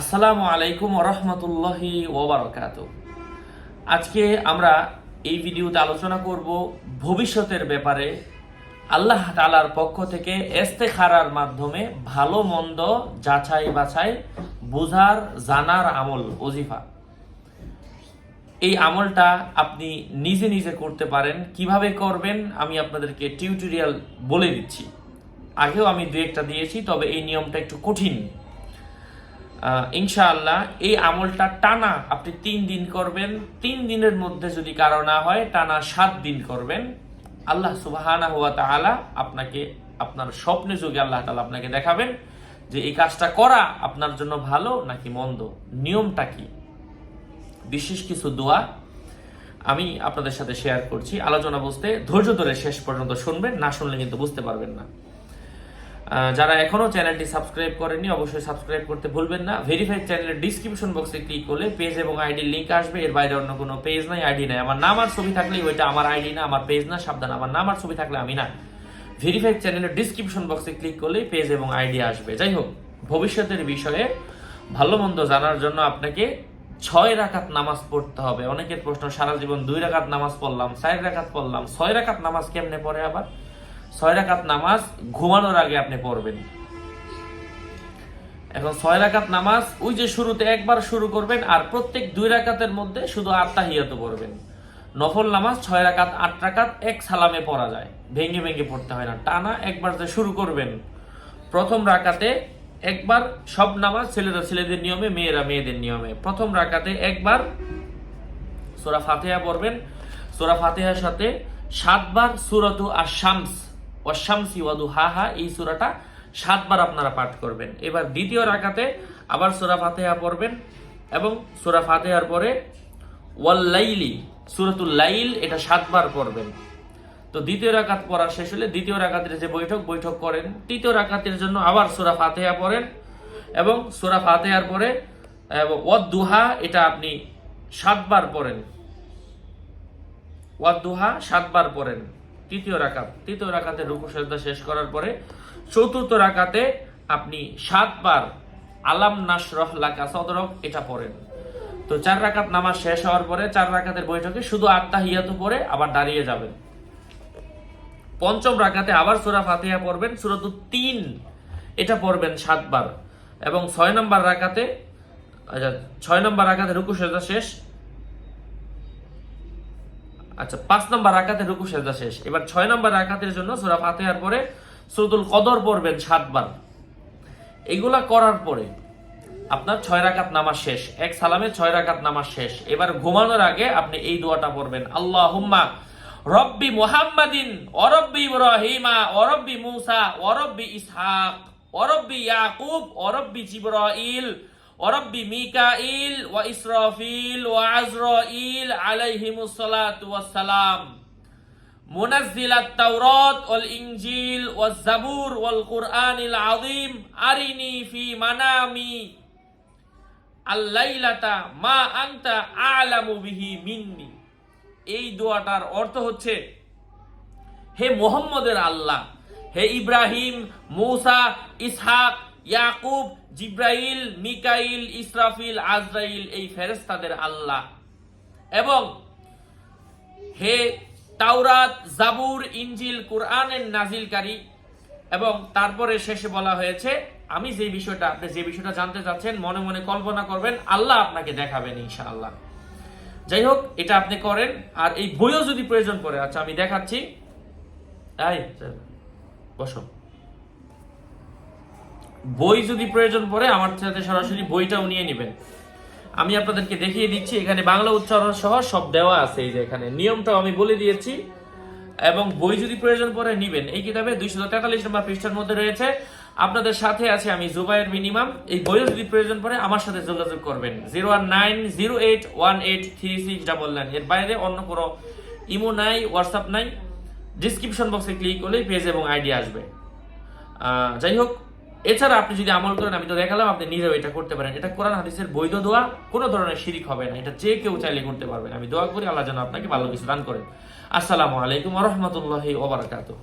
আসসালামু আলাইকুম রহমতুল্লাহি ওবরাকাত। আজকে আমরা এই ভিডিওতে আলোচনা করব ভবিষ্যতের ব্যাপারে। আল্লাহ তালার পক্ষ থেকে এস্তেখারার মাধ্যমে ভালো, মন্দ যাচাই বাছাই, বোঝার, জানার আমল, ওজিফা। এই আমলটা আপনি নিজে নিজে করতে পারেন। কীভাবে করবেন আমি আপনাদেরকে টিউটোরিয়াল বলে দিচ্ছি। আগেও আমি দু একটা দিয়েছি, তবে এই নিয়মটা একটু কঠিন। ইনশাআল্লাহ, এই আমলটা টানা আপনি তিন দিন করবেন। তিন দিনের মধ্যে যদি কারও না হয়, টানা সাত দিন করবেন। আল্লাহ সুবাহানা হুয়া তাআলা আপনাকে, আপনার স্বপ্নে যুগে আল্লাহ তালা আপনাকে দেখাবেন যে এই কাজটা করা আপনার জন্য ভালো নাকি মন্দ। নিয়মটা কি? বিশেষ কিছু দোয়া আমি আপনাদের সাথে শেয়ার করছি। আলোচনা বুঝতে ধৈর্য ধরে শেষ পর্যন্ত শুনবেন, না শুনলে কিন্তু বুঝতে পারবেন না। যারা এখনও চ্যানেলটি সাবস্ক্রাইব করেননি, অবশ্যই সাবস্ক্রাইব করতে ভুলবেন না। ভেরিফাইড চ্যানেলের ডিসক্রিপশন বক্সে ক্লিক করলে পেজ এবং আইডির লিংক আসবে। এর বাইরে অন্য কোনো পেজ নাই আইডি নাই। আমার নাম আর ছবি থাকলেই ওইটা আমার আইডি না, আমার পেজ না, সাবধান। আমার নাম আর ছবি থাকলে আমি না। ভেরিফাইড চ্যানেলের ডিসক্রিপশন বক্সে ক্লিক করলেই পেজ এবং আইডি আসবে। যাই হোক, ভবিষ্যতের বিষয়ে ভালো মন্দ জানার জন্য আপনাকে ছয় রাকাত নামাজ পড়তে হবে। অনেকের প্রশ্ন, সারা জীবন দুই রাকাত নামাজ পড়লাম, চার রাকাত পড়লাম, ছয় রাকাত নামাজ কেমনে পড়ে আবার? ছয় রাকাত নামাজ ঘুমানোর আগে আপনি পড়বেন। এখন ছয় রাকাত নামাজ ওই যে শুরুতে একবার শুরু করবেন আর প্রত্যেক দুই রাকাতের মধ্যে শুধু আটটা হিয়াত পড়বেন। নফল নামাজ ছয় রাকাত, আট রাকাত এক সালামে পড়া যায়। ভেঙে ভেঙে পড়তে হয় না। টানা একবার যে শুরু করবেন, প্রথম রাকাতে একবার সব নামাজ ছেলেরা ছেলেদের নিয়মে, মেয়েরা মেয়েদের নিয়মে। প্রথম রাকাতে একবার সোরা ফাতেহা পড়বেন। সোরা ফাতেহার সাথে সাতবার সুরাতু আর শামস ওয়াশামসি ওয়াদু হা এই সুরাটা সাতবার আপনারা পাঠ করবেন। এবার দ্বিতীয় রাকাতে আবার সোরা ফাতেহা পড়বেন এবং সোরা ফাতেহার পরে ওয়াল্লাইলি, সুরাতুল লাইল, এটা সাতবার পড়বেন। তো দ্বিতীয় রাকাত পড়া শেষ হলে দ্বিতীয় রাকাতের যে বৈঠক বৈঠক করেন। তৃতীয় রাকাতের জন্য আবার সোরা ফাতেহা পড়েন এবং সোরা ফাতেহার পরে ওয়াদ দুহা এটা আপনি সাতবার পড়েন। ওয়াদুহা সাতবার পড়েন। তৃতীয় রাকাত। তৃতীয় রাকাতে রুকু সেজদা শেষ করার পরে চতুর্থ রাকাতে আপনি সাতবার আলাম নাসরহ লাকা সদরক এটা পড়েন। তো চার রাকাত নামাজ শেষ হওয়ার পরে চার রাকাতের বৈঠকে শুধু আত্মা হিয়াতু পরে আবার দাঁড়িয়ে যাবেন। পঞ্চম রাকাতে আবার সুরা ফাতিহা পড়বেন, সুরত তিন এটা পড়বেন সাতবার। এবং ছয় নম্বর রাকাতে আচ্ছা ছয় নম্বর রাকাতে রুকু সেজদা শেষ আচ্ছা পাঁচ নম্বর রাকাতে রুকু সেজদা শেষ। এবার ছয় নম্বর রাকাতের জন্য সুরা ফাতিহার পরে সুরতুল কদর পড়বেন সাতবার। এগুলা করার পরে আপনার ছয় রাকাত নামাজ শেষ, এক সালামে ছয় রাকাত নামাজ শেষ। এবার ঘুমানোর আগে আপনি এই দোয়াটা পড়বেন আল্লাহ হুম্মা রব্বি মুহাম্মাদিন অরব্বি ইব্রাহিমা অরব্বি মুসা অরব্বি ইসহাক অরব্বি ইয়াকুব অরব্বি জিব্রাইল অরব্বি মিকাইল ওয়া ইসরাফিল ওয়া আজরাইল আলাইহিমুস সালাতু ওয়াস সালাম منزل التوراة والإنجيل والزبور والقرآن العظيم أرني في منامي আল্লাইলাতা মা আনতা আলামু বিহি মিন্নি এই দোয়াটার অর্থ হচ্ছে হে মোহাম্মদের আল্লাহ হে ইব্রাহিম মৌসা ইসহাক ইয়াকুব, জিব্রাইল, মিকাইল, ইসরাফিল, আজরাইল, এই ফেরেস্তাদের আল্লাহ। এবং হে তাওরাত, জাবুর ইঞ্জিল কোরআনের নাজিলকারী, এবং তারপরে শেষে বলা হয়েছে, আমি যে বিষয়টা, আপনি যে বিষয়টা জানতে চাচ্ছেন, মনে মনে কল্পনা করবেন, আল্লাহ আপনাকে দেখাবেন ইনশাআল্লাহ। যাই হোক, এটা আপনি করেন, আর এই বইও যদি প্রয়োজন পড়ে আচ্ছা আমি দেখাচ্ছি। তাই বসো। বই যদি প্রয়োজন পড়ে, আমার সাথে সরাসরি বইটাও নিয়ে নেবেন। আমি আপনাদেরকে দেখিয়ে দিচ্ছি, এখানে বাংলা উচ্চারণ সহ সব দেওয়া আছে এই যে এখানে। নিয়মটাও আমি বলে দিয়েছি। এবং বই যদি প্রয়োজন পড়ে, নিবেন। এই কিতাবে দুইশো তেতাল্লিশ নম্বর পৃষ্ঠার মধ্যে রয়েছে, আপনাদের সাথে আছে আমি জুবাইয়ের মিনিমাম এই বইও যদি প্রয়োজন পড়ে, আমার সাথে যোগাযোগ করবেন। Zero one nine zero eight one eight three six double nine. এর বাইরে অন্য কোনো ইমো নাই, হোয়াটসঅ্যাপ নাই। ডিসক্রিপশন বক্সে ক্লিক করলেই পেজ এবং আইডি আসবে। যাই হোক এছাড়া আপনি যদি আমল করেন, আমি তো দেখালাম, আপনি নিজেও এটা করতে পারেন। এটা কোরআন হাদিসের বৈধ দোয়া, কোনো ধরনের শিরিক হবে না। এটা যে কেউ চাইলে করতে পারবেন। আমি দোয়া করি, আল্লাহ যেন আপনাকে ভালো কিছু দান করেন। আসসালামু আলাইকুম রহমতুল্লাহ ওবরাকাতুহ